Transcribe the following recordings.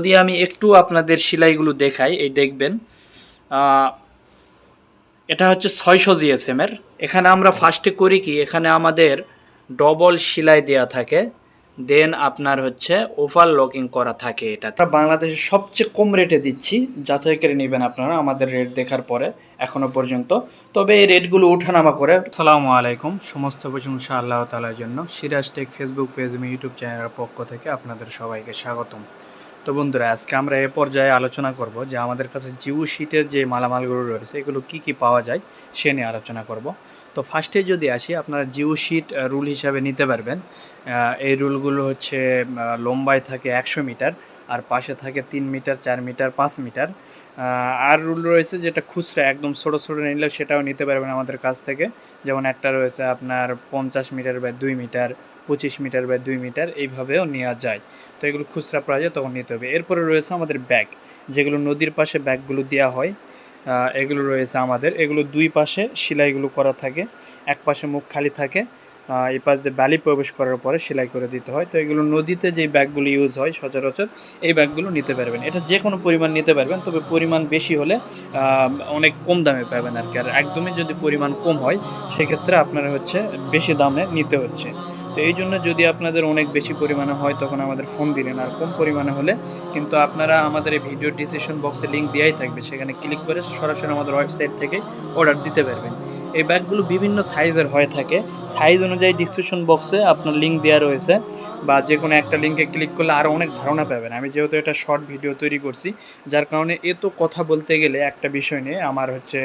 যদি আমি একটু আপনাদের সেলাইগুলো দেখাই, এই দেখবেন এটা হচ্ছে ছয়শো জিএসএম এর এখানে আমরা ফার্স্টে করি কি, এখানে আমাদের ডবল সেলাই দেওয়া থাকে দেন আপনার হচ্ছে ওভার লকিং করা থাকে এটা। আমরা বাংলাদেশে সবচেয়ে কম রেটে দিচ্ছি, যাচাই করে নেবেন আপনারা, আমাদের রেট দেখার পরে, এখনও পর্যন্ত। তবে এই রেটগুলো ওঠানামা করে আসসালামু আলাইকুম, সমস্ত প্রশংসা আল্লাহ তালার জন্য। সিরাজ টেক ফেসবুক পেজ এবং ইউটিউব চ্যানেলের পক্ষ থেকে আপনাদের সবাইকে স্বাগতম। তো বন্ধুরা, আজকে আমরা এ পর্যায়ে আলোচনা করব যে আমাদের কাছে জিও শিটের যে মালামালগুলো রয়েছে, এগুলো কি কি পাওয়া যায় সে নিয়ে আলোচনা করব। তো ফার্স্টে যদি আসি, আপনারা জিও শিট রুল হিসাবে নিতে পারবেন। এই রুলগুলো হচ্ছে লম্বায় থাকে একশো মিটার, আর পাশে থাকে তিন মিটার, চার মিটার, পাঁচ মিটার। আর রুল রয়েছে যেটা খুচরা, একদম ছোটো ছোটো নিলে সেটাও নিতে পারবেন আমাদের কাছ থেকে। যেমন একটা রয়েছে আপনার পঞ্চাশ মিটার বা দুই মিটার, পঁচিশ মিটার বা দুই মিটার, এইভাবেও নেওয়া যায়। তো এগুলো খুচরা যায়, তখন নিতে হবে। এরপরে রয়েছে আমাদের ব্যাগ। যেগুলো নদীর পাশে ব্যাগগুলো দেওয়া হয় এগুলো রয়েছে আমাদের। এগুলো দুই পাশে সেলাইগুলো করা থাকে, এক পাশে মুখ খালি থাকে এই পাশ দিয়ে বালি প্রবেশ করার পরে সেলাই করে দিতে হয়। তো এগুলো নদীতে যে ব্যাগগুলো ইউজ হয় সচরাচর, এই ব্যাগগুলো নিতে পারবেন। এটা যে কোনো পরিমাণ নিতে পারবেন, তবে পরিমাণ বেশি হলে অনেক কম দামে পাবেন আর কি। আর একদমই যদি পরিমাণ কম হয়, সেক্ষেত্রে আপনারা হচ্ছে বেশি দামে নিতে হচ্ছে। তো এই জন্য যদি আপনাদের অনেক বেশি পরিমাণে হয়, তখন আমাদের ফোন দিলেন। আর কম পরিমাণে হলে কিন্তু আপনারা আমাদের এই ভিডিও ডিসিশন বক্সে লিঙ্ক দেওয়াই থাকবে। সেখানে ক্লিক করে সরাসরি আমাদের ওয়েবসাইট থেকে অর্ডার দিতে পারবেন। এই ব্যাগগুলো বিভিন্ন সাইজের হয়ে থাকে। সাইজ অনুযায়ী ডিসক্রিপশন বক্সে আপনার লিঙ্ক দেওয়া রয়েছে। বা যে কোনো একটা লিঙ্কে ক্লিক করলে আরও অনেক ধারণা পাবেন। আমি যেহেতু এটা শর্ট ভিডিও তৈরি করছি, যার কারণে এ তো কথা বলতে গেলে একটা বিষয় নিয়ে আমার হচ্ছে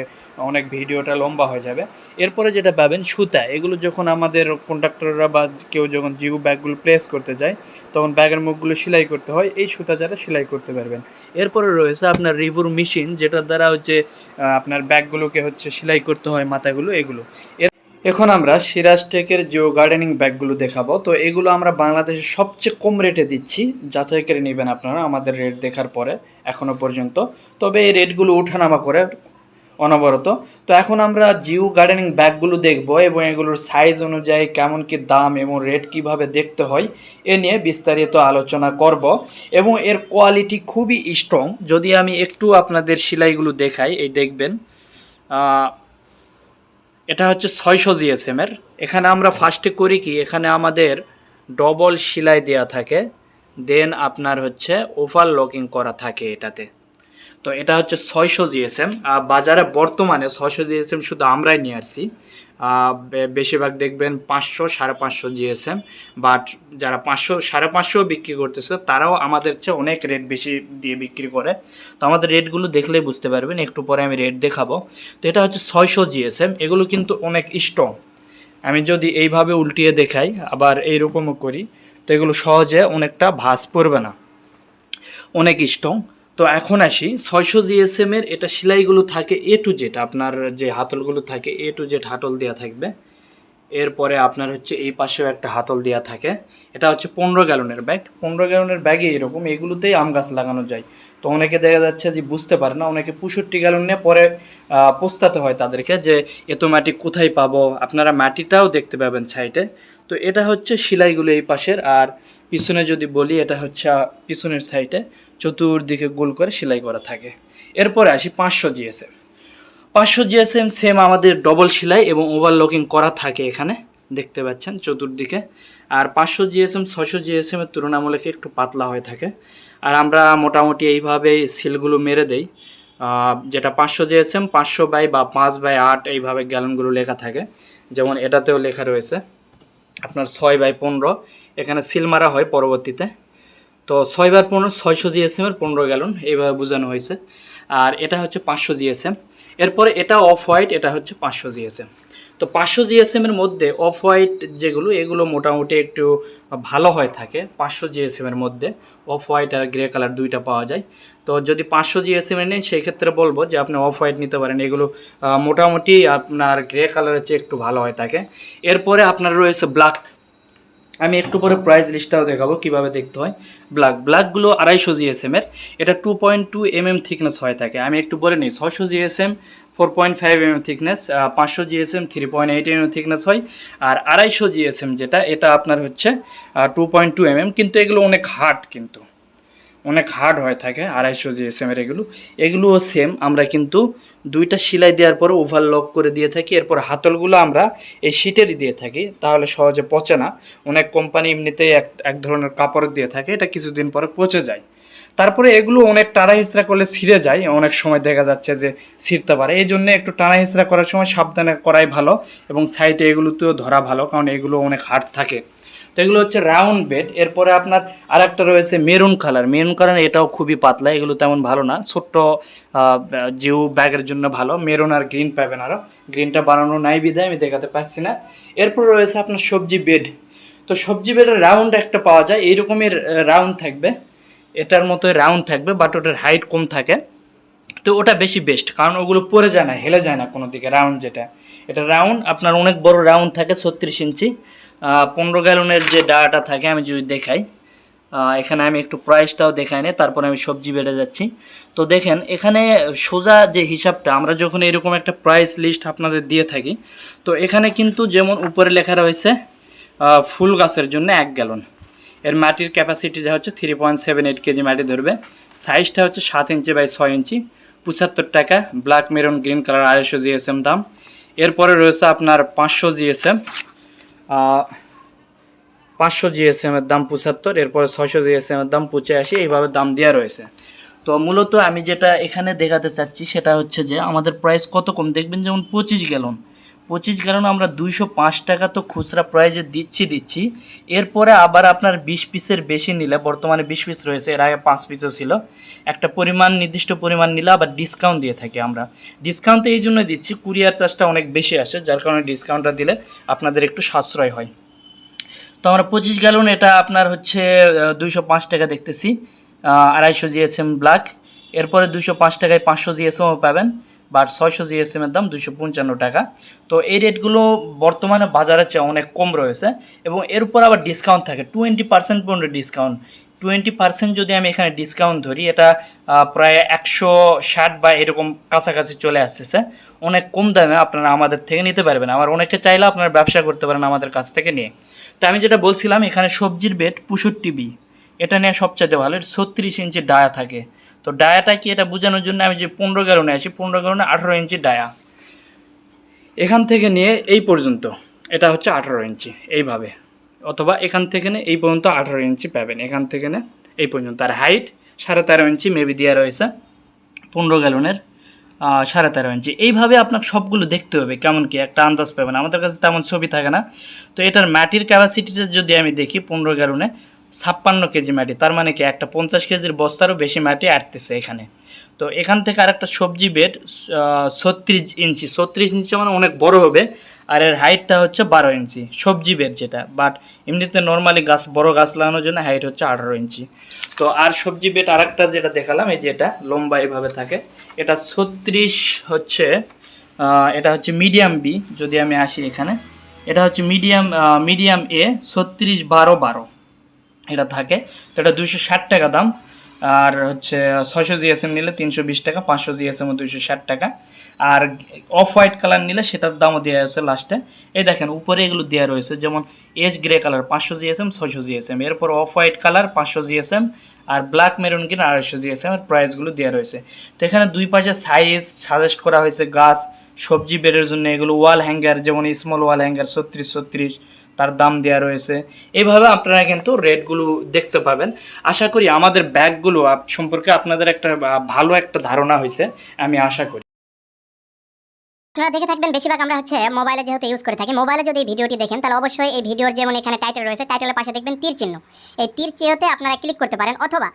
অনেক ভিডিওটা লম্বা হয়ে যাবে। এরপরে যেটা পাবেন সুতা। এগুলো যখন আমাদের কন্ট্রাক্টররা বা কেউ যখন জিও ব্যাগগুলো প্লেস করতে যায়, তখন ব্যাগের মুখগুলো সেলাই করতে হয়। এই সুতা যারা সেলাই করতে পারবেন। এরপরে রয়েছে আপনার রিভুর মেশিন যেটার দ্বারা হচ্ছে আপনার ব্যাগগুলোকে হচ্ছে সেলাই করতে হয় মাথাগুলো, এগুলো। এখন আমরা সিরাজ টেকের জিও গার্ডেনিং ব্যাগগুলো দেখাবো। তো এগুলো আমরা বাংলাদেশে সবচেয়ে কম রেটে দিচ্ছি। যাচাই করে নেবেন আপনারা, আমাদের রেট দেখার পরে এখনও পর্যন্ত। তবে এই রেটগুলো ওঠানামা করে অনবরত। তো এখন আমরা জিও গার্ডেনিং ব্যাগগুলো দেখব এবং এগুলোর সাইজ অনুযায়ী কেমন কি দাম এবং রেট কীভাবে দেখতে হয়, এ নিয়ে বিস্তারিত আলোচনা করব। এবং এর কোয়ালিটি খুবই স্ট্রং যদি আমি একটু আপনাদের সেলাইগুলো দেখাই, এই দেখবেন এটা হচ্ছে ছয়শো জিএসএম এর এখানে আমরা ফার্স্টে করি কি, এখানে আমাদের ডবল সেলাই দেওয়া থাকে। দেন আপনার হচ্ছে ওভার লকিং করা থাকে এটাতে। তো এটা হচ্ছে ছয়শো জিএসএম। বাজারে বর্তমানে ছয়শো জিএসএম শুধু আমরাই নিয়ে আসছি। বেশিরভাগ দেখবেন পাঁচশো, সাড়ে পাঁচশো জিএসএম। বাট যারা পাঁচশো, সাড়ে পাঁচশো বিক্রি করতেছে, তারাও আমাদের চেয়ে অনেক রেট বেশি দিয়ে বিক্রি করে। তো আমাদের রেটগুলো দেখলেই বুঝতে পারবেন, একটু পরে আমি রেট দেখাবো। তো এটা হচ্ছে ছয়শো জিএসএম, এগুলো কিন্তু অনেক স্ট্রং। আমি যদি এইভাবে উল্টিয়ে দেখাই, আবার এইরকমও করি, তো এগুলো সহজে অনেকটা ভাঁজ পড়বে না। অনেক স্ট্রং। তো এখন আসি। ছয়শো জিএসএম এর এটা সেলাইগুলো থাকে এ টু জেড আপনার যে হাতলগুলো থাকে এ টু জেড হাতল দেওয়া থাকবে। এরপরে আপনার হচ্ছে এই পাশেও একটা হাতল দেওয়া থাকে। এটা হচ্ছে পনেরো গ্যালনের ব্যাগ। পনেরো গ্যালনের ব্যাগে এরকম, এগুলোতেই আম গাছ লাগানো যায়। তো অনেকে দেখা যাচ্ছে যে বুঝতে পারে না, অনেকে পঁয়ষট্টি গ্যালন নিয়ে পরে পস্তাতে হয় তাদেরকে যে এত মাটি কোথায় পাবো? আপনারা মাটিটাও দেখতে পাবেন সাইডে তো এটা হচ্ছে সেলাইগুলো এই পাশের। আর পিছনে যদি বলি, এটা হচ্ছে পিছনের সাইডে চতুর্দিকে গোল করে সেলাই করা থাকে। এরপরে আসি পাঁচশো জিএসএম। পাঁচশো জিএসএম সেম আমাদের ডবল সেলাই এবং ওভারলকিং করা থাকে এখানে, দেখতে পাচ্ছেন চতুর্দিকে। আর পাঁচশো জিএসএম ছশো জিএসএম এর তুলনামূলক একটু পাতলা হয়ে থাকে। আর আমরা মোটামুটি এইভাবে সিলগুলো মেরে দেই। যেটা পাঁচশো জিএসএম, পাঁচশো বাই বা পাঁচ বাই আট এইভাবে গ্যালনগুলো লেখা থাকে। যেমন এটাতেও লেখা রয়েছে, আপনার ছয় বাই পনেরো এখানে সিল মারা হয় পরবর্তীতে। তো ছয় বার পনেরো, ছয়শো জিএসএম এর পনেরো গ্যালন, এইভাবে বোঝানো হয়েছে। আর এটা হচ্ছে পাঁচশো জিএসএম। এরপরে এটা অফ হোয়াইট এটা হচ্ছে পাঁচশো জিএসএম। তো পাঁচশো জিএসএম এর মধ্যে অফ হোয়াইট যেগুলো, এগুলো মোটামুটি একটু ভালো হয়ে থাকে পাঁচশো জিএসএম এর মধ্যে। অফ হোয়াইট আর গ্রে কালার দুইটা পাওয়া যায়। তো যদি পাঁচশো জিএসএম নেন, সেই ক্ষেত্রে বলব যে আপনি অফ হোয়াইট নিতে পারেন। এগুলো মোটামুটি আপনার গ্রে কালারের চেয়ে একটু ভালো হয়ে থাকে। এরপরে আপনার রয়েছে ব্ল্যাক আমি একটু পরে প্রাইস লিস্টটাও দেখাবো, কীভাবে দেখতে হয়। ব্ল্যাক ব্ল্যাকগুলো আড়াইশো জিএসএম এর। এটা two point two M M thickness হয়ে থাকে আমি একটু বলে নিই ছশো GSM four point five M M thickness পাঁচশো GSM three point eight MM M thickness হয়। আর আড়াইশো জিএসএম যেটা, এটা আপনার হচ্ছে two point two M M কিন্তু এগুলো অনেক হার্ড কিন্তু। অনেক হার্ড হয়ে থাকে, আড়াইশো জি জিএসএম এর এগুলো। এগুলোও সেম আমরা কিন্তু দুইটা সেলাই দেওয়ার পরে ওভারলক করে দিয়ে থাকি, এরপর হাতলগুলো আমরা এই শীটেরই দিয়ে থাকি, তাহলে সহজে পচে না। অনেক কোম্পানি এমনিতেই এক এক ধরনের কাপড় দিয়ে থাকে, এটা কিছুদিন পরে পচে যায়। তারপরে এগুলো অনেক টানা হিসরা করলে ছিঁড়ে যায়, অনেক সময় দেখা যাচ্ছে যে ছিঁড়তে পারে। এই জন্য একটু টানা হিসরা করার সময় সাবধানে করাই ভালো এবং সাইডে এগুলোতেও ধরা ভালো, কারণ এগুলো অনেক হার্ড থাকে। তো এগুলো হচ্ছে রাউন্ড বেড এরপরে আপনার আর একটা রয়েছে মেরুন কালার মেরুন কালার এটাও খুবই পাতলা, এগুলো তেমন ভালো না। ছোট্ট জিও ব্যাগের জন্য ভালো। মেরুন আর গ্রিন পাবেন আরও গ্রিনটা বানানো নাই বিদায় আমি দেখাতে পারছি না। এরপর রয়েছে আপনার সবজি বেড তো সবজি বেডের রাউন্ড একটা পাওয়া যায়। এই রকমের রাউন্ড থাকবে। এটার মতো রাউন্ড থাকবে বাট ওটার হাইট কম থাকে। তো ওটা বেশি বেস্ট কারণ ওগুলো পরে যায় না, হেলে যায় না কোনো দিকে। রাউন্ড যেটা। এটা রাউন্ড আপনার অনেক বড় রাউন্ড থাকে, ছত্রিশ ইঞ্চি। পনেরো গ্যালনের যে ডাটা থাকে, আমি যদি দেখাই এখানে আমি একটু প্রাইসটাও দেখাই নি, তারপরে আমি সবজি বেড়ে যাচ্ছি। তো দেখেন, এখানে সোজা যে হিসাবটা, আমরা যখন এরকম একটা প্রাইস লিস্ট আপনাদের দিয়ে থাকি, তো এখানে কিন্তু যেমন উপরে লেখা রয়েছে ফুল গাছের জন্য এক গ্যালন। এর মাটির ক্যাপাসিটি যা হচ্ছে three point seven eight KG মাটি ধরবে। সাইজটা হচ্ছে সাত ইঞ্চি বাই ছয় ইঞ্চি। পঁচাত্তর টাকা ব্ল্যাক মেরুন গ্রিন কালার আড়াইশো জিএসএম দাম। এরপরে রয়েছে আপনার পাঁচশো জিএসএম পাঁচশো জিএসএম এর দাম পঁচাত্তর, এরপরে ছয়শো জিএসএম এর দাম পঁচাশি, এইভাবে দাম দেওয়া রয়েছে। তো মূলত আমি যেটা এখানে দেখাতে চাচ্ছি সেটা হচ্ছে যে আমাদের প্রাইস কত কম? দেখবেন যেমন পঁচিশ গ্যালন পঁচিশ গ্যালন আমরা দুইশো পাঁচ টাকা তো খুচরা প্রাইজে দিচ্ছি দিচ্ছি। এরপরে আবার আপনার বিশ পিসের বেশি নিলে, বর্তমানে বিশ পিস রয়েছে, এর আগে পাঁচ পিসও ছিল। একটা পরিমাণ, নির্দিষ্ট পরিমাণ নিলে আবার ডিসকাউন্ট দিয়ে থাকি আমরা। ডিসকাউন্ট এই জন্য দিচ্ছি কুরিয়ার চার্জটা অনেক বেশি আসে, যার কারণে ডিসকাউন্টটা দিলে আপনাদের একটু সাশ্রয় হয়। তো আমরা পঁচিশ গ্যালন এটা আপনার হচ্ছে দুইশো পাঁচ টাকা দেখতেছি। আড়াইশো জিএসএম ব্ল্যাক এরপরে দুইশো পাঁচ টাকায় পাঁচশো জিএসএমও পাবেন। বাট ছয়শো জিএসএমের দাম দুইশো পঞ্চান্ন টাকা। তো এই রেটগুলো বর্তমানে বাজারের চেয়ে অনেক কম রয়েছে এবং এর উপর আবার ডিসকাউন্ট থাকে। টোয়েন্টি পার্সেন্ট পর্যন্ত ডিসকাউন্ট টোয়েন্টি পার্সেন্ট যদি আমি এখানে ডিসকাউন্ট ধরি, এটা প্রায় একশো ষাট বা এরকম কাছাকাছি চলে আসতেছে। অনেক কম দামে আপনারা আমাদের থেকে নিতে পারবেন। আমার অনেকে চাইলে আপনারা ব্যবসা করতে পারেন আমাদের কাছ থেকে নিয়ে। তো আমি যেটা বলছিলাম, এখানে সবজির বেড পঁয়ষট্টি বি। এটা নিয়ে সবচাইতে ভালো ছত্রিশ ইঞ্চি ডায়া থাকে। তো ডায়াটা কি এটা বোঝানোর জন্য আমি যে পনেরো গ্যালনে আছি, পনেরো গ্যালনে আঠারো ইঞ্চি ডায়া। এখান থেকে নিয়ে এই পর্যন্ত, এটা হচ্ছে আঠারো ইঞ্চি এইভাবে। অথবা এখান থেকে নিয়ে এই পর্যন্ত আঠারো ইঞ্চি পাবেন। এখান থেকে নিয়ে এই পর্যন্ত। আর হাইট সাড়ে তেরো ইঞ্চি মেবি দেওয়া রয়েছে, পনেরো গ্যালনের সাড়ে তেরো ইঞ্চি। এইভাবে আপনাকে সবগুলো দেখতে হবে, কেমন কি একটা আন্দাজ পাবেন। আমাদের কাছে তেমন ছবি থাকে না। তো এটার মাটির ক্যাপাসিটিটা যদি আমি দেখি, পনেরো গ্যালনে ছাপ্পান্ন কেজি মাটি, তার মানে কি একটা পঞ্চাশ কেজির বস্তারও বেশি মাটি আটতেছে এখানে। তো এখান থেকে আরেকটা সবজি বেড ছত্রিশ ইঞ্চি। ছত্রিশ ইঞ্চি মানে অনেক বড় হবে, আর এর হাইটটা হচ্ছে বারো ইঞ্চি, সবজি বেড যেটা। বাট এমনিতে নর্মালি গাছ, বড় গাছ লাগানোর জন্য হাইট হচ্ছে আঠারো ইঞ্চি। তো আর সবজি বেড আরেকটা যেটা দেখালাম, এই যে এটা লম্বা এভাবে থাকে, এটা ছত্রিশ হচ্ছে এটা হচ্ছে মিডিয়াম বি যদি আমি আসি এখানে, এটা হচ্ছে মিডিয়াম মিডিয়াম এ ছত্রিশ বারো বারো। এটা থাকে। তো এটা দুইশো ষাট টাকা দাম। আর হচ্ছে ছয়শো জিএসএম নিলে তিনশো বিশ টাকা, পাঁচশো জিএসএম দুইশো ষাট টাকা। আর অফ হোয়াইট কালার নিলে সেটার দামও দেওয়া হয়েছে লাস্টে। এই দেখেন, উপরে এগুলো দেওয়া রয়েছে, যেমন এজ গ্রে কালার, পাঁচশো জিএসএম, ছয়শো জিএসএম। এরপর অফ হোয়াইট কালার, পাঁচশো জিএসএম। আর ব্ল্যাক মেরুন গ্রিন আড়াইশো জিএসএম। এর প্রাইসগুলো দেওয়া রয়েছে। তো এখানে দুই পাশে সাইজ সাজেস্ট করা হয়েছে, গাছ, সবজি বেডের জন্য এগুলো ওয়াল হ্যাঙ্গার, যেমন স্মল ওয়াল হ্যাঙ্গার, ছত্রিশ ছত্রিশ তার দাম দেওয়া রয়েছে। এভাবে আপনারা কিন্তু রেটগুলো দেখতে পাবেন। আশা করি আমাদের ব্যাগগুলো সম্পর্কে আপনাদের একটা ভালো একটা ধারণা হয়েছে, আমি আশা করি। আপনারা দেখে থাকবেন, বেশিরভাগ আমরা হচ্ছে মোবাইলে যেহেতু ইউজ করে থাকি মোবাইলে যদি এই ভিডিওটি দেখেন, তাহলে অবশ্যই এই ভিডিওর যেমন এখানে টাইটেল রয়েছে টাইটেলের পাশে দেখবেন তীর চিহ্ন। এই তীর চিহ্নতে আপনারা ক্লিক করতে পারেন, অথবা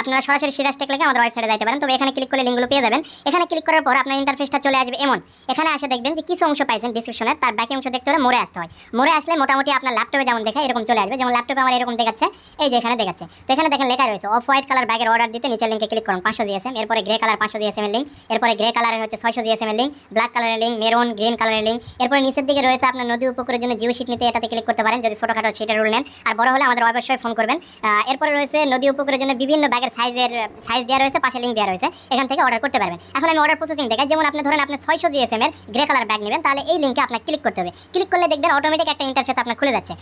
আপনারা সরাসরি সিরাজ টেক লিখে আমাদের ওয়েবসাইটে যাইতে পারেন। তবে এখানে ক্লিক করলে লিঙ্কগুলো পেয়ে যাবেন। এখানে ক্লিক করার পর আপনার ইন্টারফেসটা চলে আসবে এমন। এখানে আসে দেখবেন যে কিছু অংশ পাইছেন ডিসক্রিপশনের তার বাকি অংশ দেখতে হলে মোড়ে আসতে হয়। মোড়ে আসলে মোটামুটি আপনার ল্যাপটপে যেমন দেখায়, এরকম চলে আসবে। যেমন ল্যাপটপে আমার এরকম দেখাচ্ছে, এই যে এখানে দেখাচ্ছে। তো এখানে দেখেন লেখা রয়েছে অফ হোয়াইট কালার ব্যাগের অর্ডার দিতে নিচের লিঙ্কে ক্লিক করুন। পাঁচশো জিএসএম এরপরে গ্রে কালার পাঁচশো জিএসএম এর লিঙ্ক এরপরে গ্রে কালারের হচ্ছে ছয়শো জিএসএম এর লিঙ্ক ব্ল্যাক কালারের লিঙ্ক মেরুন গ্রিন কালারের লিঙ্ক এরপরে নিচের দিকে রয়েছে আপনার নদী উপকূলের জন্য জিও শিট নিতে, এটাতে ক্লিক করতে পারেন। যদি ছোটোখাটো সেটা রুল নেন। আর বড় হলে আমাদের অবশ্যই ফোন করবেন। এরপরে রয়েছে নদী উপকূলের জন্য বিভিন্ন ব্যাগের সাইজের সাইজ দেওয়া রয়েছে, পাশে লিঙ্ক দেওয়া রয়েছে। এখান থেকে অর্ডার করতে পারবেন। এখন আমি অর্ডার প্রসেসিং দেখাই। যেমন আপনি ধরেন আপনি ছয়শো জিএসএম এর গ্রে কালার ব্যাগ নেবেন, তাহলে এই লিঙ্কে আপনার ক্লিক করতে হবে। ক্লিক করলে দেখবেন অটোমেটিক একটা ইন্টারফেস আপনার খুলে যাচ্ছে।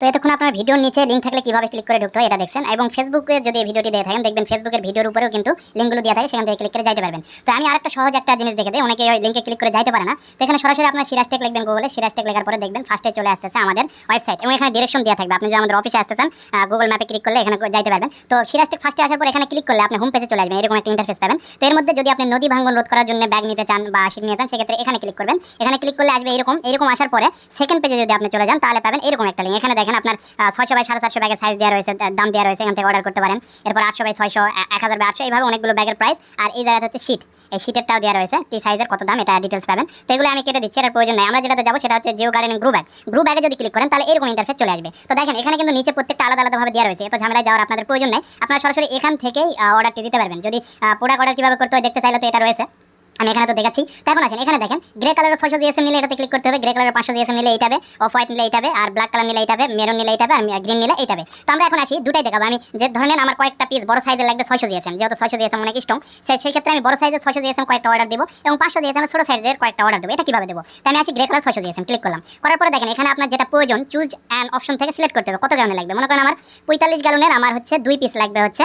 তো এতক্ষণ আপনার ভিডিওর নিচে লিঙ্ক থাকলে কীভাবে ক্লিক করে ঢুকতে হয় এটা দেখছেন এবং ফেসবুকে যদি ভিডিওটি দেখে থাকেন দেখবেন ফেসবুকের ভিডিওর উপরেও কিন্তু লিঙ্কগুলো দেওয়া থাকে, সেখান থেকে ক্লিক করে যাইতে পারবেন। তো আমি আরেকটা সহজ একটা জিনিস দেখে দিই, অনেকে ওই লিঙ্কে ক্লিক করে যাইতে পারে না। তো এখানে সরাসরি আপনার সিরাজটেক লিখবেন গুগলে সিরাজটেক লেখার পরে দেখবেন ফার্স্টে চলে আসতেছে আমাদের ওয়েবসাইট এবং এখানে ডিরেকশন দেওয়া থাকবে। আপনি যদি আমাদের অফিসে আসতে চান গুগল ম্যাপে ক্লিক করলে এখানে যাইতে পারবেন। তো সিরাজটেক ফার্স্টে আসার পর এখানে ক্লিক করলে আপনি হোম পেজে চলে আসবেন, এরকম একটা ইন্টারফেস পাবেন। তো এর মধ্যে যদি আপনি নদী ভাঙ্গন রোধ করার জন্য ব্যাগ নিতে চান বা আশিক নিতে চান, সেক্ষেত্রে এখানে ক্লিক করবেন। এখানে ক্লিক করলে আসবে এরকম এরকম আসার পরে সেকেন্ড পেজে যদি আপনি চলে যান, তাহলে পাবেন এরকম একটা লিঙ্ক এখানে দেখেন আপনার ছয়শো বাই সাড়ে চারশো ব্যাগের সাইজ দেওয়া রয়েছে দাম দেওয়া রয়েছে, এখান থেকে অর্ডার করতে পারেন। এরপর আটশো বাই ছয়শো এক হাজার বাই আটশো, এইভাবে অনেকগুলো ব্যাগের প্রাইস আর এই জায়গাতে হচ্ছে শীট এই শীটেরটাও দেওয়া রয়েছে টি সাইজের কত দাম, এটা ডিটেলস পাবেন। তো এগুলো আমি কেটে দিচ্ছি এর প্রয়োজন নাই। আমরা যেটাতে যাব, সেটা হচ্ছে Geo garden grow bag grow ব্যাগে যদি ক্লিক করেন, তাহলে এরকম ইন্টারফেস চলে আসবে। তো দেখেন, এখানে কিন্তু নিচে প্রত্যেকটা আলাদা আলাদাভাবে দেওয়া রয়েছে। এত ঝামেলায় যাওয়ার আপনাদের প্রয়োজন নেই। আপনারা সরাসরি এখান থেকেই অর্ডারটি দিতে পারবেন। যদি প্রোডাক্ট অর্ডার কীভাবে করতে হয়, দেখতে চাইলে তো এটা রয়েছে। আমি এখানে তো দেখাচ্ছি। তো এখন আসেন, এখানে দেখেন গ্রে কালারের ছয়শো জিএসএম নিলে এটাতে ক্লিক করতে হবে গ্রে কালারের পাঁচশো জিএসএম নিলে এইটাবে অফ হোয়াইট নিলে এইটাবে, আর ব্ল্যাক কালার নিলে এইটাবে মেরুন নিলে এইটাবে, আর গ্রিন নিলে এইটাবে। তো আমরা এখন আসি, দুটাই দেখাবো। আমি যে ধরনের আমার কয়েকটা পিস বড় সাইজের লাগবে ছয়শো জিএসএম যেহেতু ছয়শো জিএসএম অনেক স্ট্রং সেই ক্ষেত্রে আমি বড় সাইজের ছয়শো জিএসএম কয়েকটা অর্ডার দেবো এবং পাঁচশো জিএসএম ছোটো সাইজের কয়েকটা অর্ডার দেবো। এটা কীভাবে দেবো? তো আমি আসি গ্রে কালার ছয়শো জিএসএম ক্লিক করলাম। করার পরে দেখেন, এখানে আপনার যেটা প্রয়োজন চুজ অ্যান্ড অপশন থেকে সিলেক্ট করতে হবে। কত গ্যালনে লাগবে? মনে করেন আমার পঁয়তাল্লিশ গ্যালনের আমার হচ্ছে দুই পিস লাগবে হচ্ছে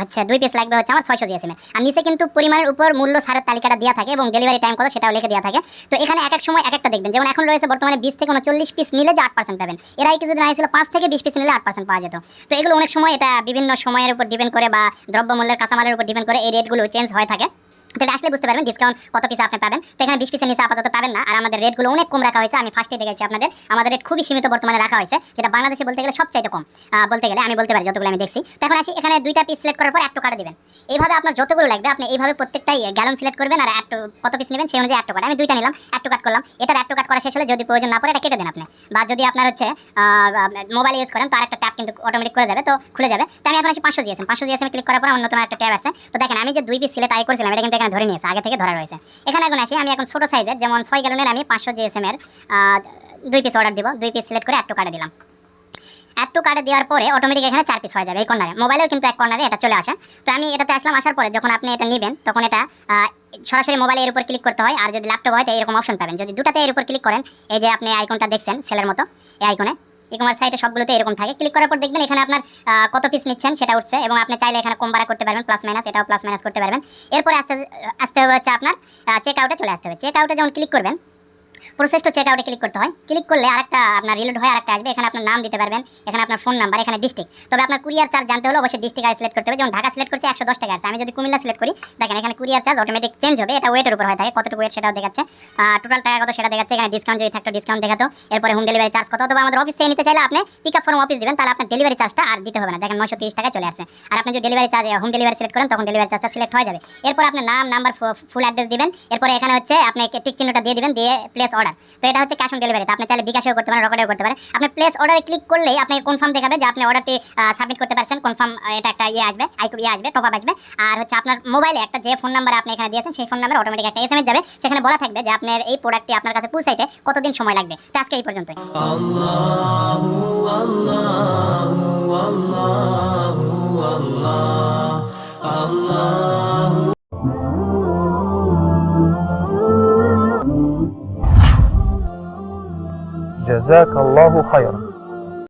হচ্ছে দুই পিস লাগবে হচ্ছে আমার ছয়শো জিএসএম আর নিচে কিন্তু পরিমাণের উপর মূল্য সারের তালিকাটা দেওয়া থাকে এবং ডেলিভারি টাইম কত সেটাও লিখে দেওয়া থাকে। তো এখানে এক এক সময় এক একটা দেখবেন। যেমন এখন রয়েছে বর্তমানে বিশ থেকে উনচল্লিশ পিস নিলে যে আট পার্সেন্ট পাবেন। এর আগে কিছুদিন আগে ছিল পাঁচ থেকে বিশ পিস নিলে আট পার্সেন্ট পাওয়া যেত। তো এগুলো অনেক সময় এটা বিভিন্ন সময়ের উপর ডিপেন্ড করে বা দ্রব্যমূল্যের কাঁচামালের উপর ডিপেন্ড করে এই রেটগুলো চেঞ্জ হয়ে থাকে। তো আসলে বুঝতে পারবেন ডিসকাউন্ট কত পিস আপনি পাবেন। তো এখানে বিশ পিসের নিচে আপাতত পাবেন না। আর আমাদের রেটগুলো অনেক কম রাখা হয়েছে। আমি ফার্স্টে দেখেছি আপনাদের। আমাদের রেট খুবই সীমিত বর্তমানে রাখা হয়েছে, যেটা বাংলাদেশে বলতে গেলে সবচাইতে কম। বলতে গেলে আমি বলতে পারি যতগুলো আমি দেখছি। তো এখন আসি, এখানে দুইটা পিস সিলেক্ট করার পর একটু কাটা দিবেন। এইভাবে আপনার যতগুলো লাগবে, আপনি এইভাবে প্রত্যেকটাই গ্যালন সিলেক্ট করবেন আর একটু কত পিস নেবেন, সেই অনুযায়ী একটু কাট আমি দুইটা নিলাম একটু কাট করলাম। এটার একটু কাট করা শেষ হলে যদি প্রয়োজন না পড়ে, এটা কেটে দেন আপনি। বা যদি আপনার হচ্ছে মোবাইল ইউজ করেন, তো আর একটা ট্যাপ কিন্তু অটোমেটিক করে যাবে, তো খুলে যাবে। তো আমি এখন আসি পাঁচশো দিয়েছেন পাঁচশো দিয়েছেন ক্লিক করার পর নতুন একটা ট্যাব আছে। তো দেখেন, আমি যে দুই পিস সিলেক্ট আই করেছিলাম, এটা কিন্তু এখানে ধরে নিয়েছে, আগে থেকে ধরা রয়েছে। এখানে এখন আসি, আমি এখন ছোটো সাইজের যেমন ছয় গ্যালনের আমি পাঁচশো জিএসএম এর দুই পিস অর্ডার দিব। দুই পিস সিলেক্ট করে একটু কাটে দিলাম। একটু কাটে দেওয়ার পরে অটোমেটিক এখানে চার পিস হয়ে যাবে এই কর্নারে মোবাইলেও কিন্তু এক কর্নারে এটা চলে আসে। তো আমি এটাতে আসলাম, আসার পরে যখন আপনি এটা নেবেন, তখন এটা সরাসরি মোবাইলে এর উপর ক্লিক করতে হয়। আর যদি ল্যাপটপ হয়, তো এরকম অপশন পাবেন। যদি দুটাতে এর উপর ক্লিক করেন, এই যে আপনি আইকনটা দেখছেন সেলের মতো, এই আইকনে ই কমার্স সাইটে সবগুলোতে এরকম থাকে। ক্লিক করার পর দেখবেন এখানে আপনার কত পিস নিচ্ছেন সেটা উঠছে এবং আপনি চাইলে এখানে কম বাড়া করতে পারবেন প্লাস মাইনাস এটাও প্লাস মাইনাস করতে পারবেন। এরপরে আস্তে আস্তে হচ্ছে আপনার চেক আউটে চলে আসতে হবে। চেক আউটে যখন ক্লিক করবেন প্রসেস তো চেক ক্লিক করতে হয়। ক্লিক করলে আরেকটা আপনার রিলোড হয়ে আরেকটা আসবে, এখানে আপনার নাম দিতে পারবেন, এখানে আপনার ফোন নাম্বার এখানে ডিস্ট্রিক্ট তবে আপনার কুরিয়ার চার্জ জানতে হলে অবশ্যই ডিস্ট্রিক্ট আগে সিলেক্ট করতে হবে। যেমন ঢাকা সিলেক্ট করছি, একশো দশ টাকা আছে। আমি যদি কুমিল্লা সিলেক্ট করি, দেখেন এখানে কুরিয়ার চার্জ অটোমেটিক চেঞ্জ হবে। এটা ওয়েটের উপর হয়ে থাকে, কতটুকু ওয়েট সেটাও দেখাচ্ছে। টোটাল টাকা কত সেটা দেখাচ্ছে, এখানে ডিসকাউন্ট যদি থাকতো ডিসকাউন্ট দেখাতো। এরপরে হোম ডেলিভারি চার্জ কত? অথবা আমাদের অফিস থেকে নিতে চাইলে আপনি পিক আপ ফর্ম অফিস দিবেন, তাহলে আপনার ডেলিভারি চার্জটা আর দিতে হবে না। দেখেন নশো তিরিশ টাকায় চলে আসছে। আর আপনি যদি delivery charge home delivery select করেন, তখন ডেলিভারি চার্জটা সিলেক্ট হয়ে যাবে। এরপর আপনার নাম নাম্বার ফুল অ্যাড্রেস দিবেন। এরপরে এখানে হচ্ছে, আপনি টিক চিহ্নটা দিয়ে দিবেন, দিয়ে প্লেস অর্ডার তো এটা হচ্ছে ক্যাশ অন ডেলিভারি আপনি চাইলে বিকাশেও করতে পারেন রকেটেও করতে পারেন। আপনি প্লেস অর্ডারে ক্লিক করলেই আপনি কনফার্ম দেখাবে যে আপনি অর্ডারটি সাবমিট করতে পারছেন। কনফার্ম এটা একটা ইয়ে আসবে, আইকো ইয়ে আসবে টপ আপ আসবে। আর হচ্ছে আপনার মোবাইলে একটা যে ফোন নাম্বার আপনি এখানে দিয়েছেন, সেই ফোন নাম্বার অটোমেটিক একটা এসএমএস যাবে। সেখানে বলা থাকবে যে আপনার এই প্রোডাক্টটি আপনার কাছে পৌঁছাইতে কতদিন সময় লাগবে। তো আজকে এই পর্যন্তই। جزاك الله خيرا.